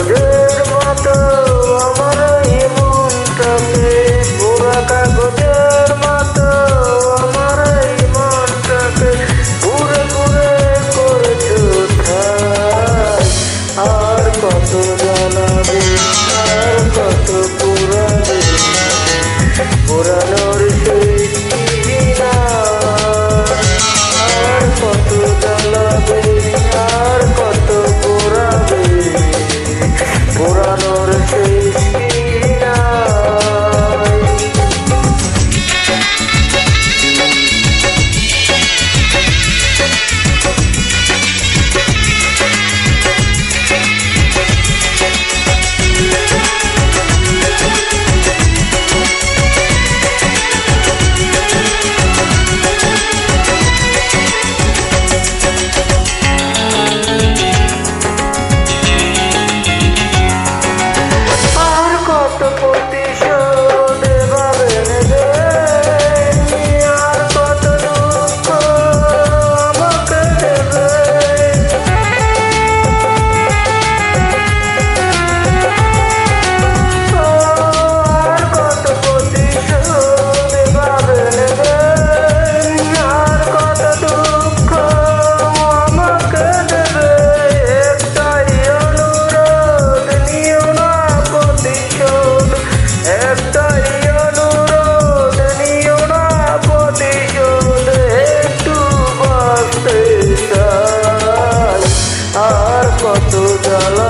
তোদের মতো আমার এই মনটাকে পোড়া কাগজের মতো আমার এই মনটাকে পুরে পুরে আর কত জানাবে the love.